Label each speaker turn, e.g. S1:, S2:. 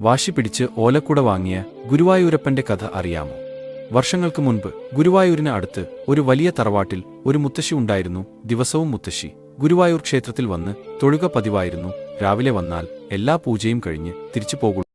S1: വാശി പിടിച്ച് ഓലക്കുട വാങ്ങിയ ഗുരുവായൂരപ്പന്റെ കഥ അറിയാമോ? വർഷങ്ങൾക്ക് മുൻപ് ഗുരുവായൂരിന് അടുത്ത് ഒരു വലിയ തറവാട്ടിൽ ഒരു മുത്തശ്ശി ഉണ്ടായിരുന്നു ദിവസവും മുത്തശ്ശി. ഗുരുവായൂർ ക്ഷേത്രത്തിൽ വന്ന് തൊഴുക പതിവായിരുന്നു. രാവിലെ വന്നാൽ എല്ലാ പൂജയും കഴിഞ്ഞ് തിരിച്ചു പോകും.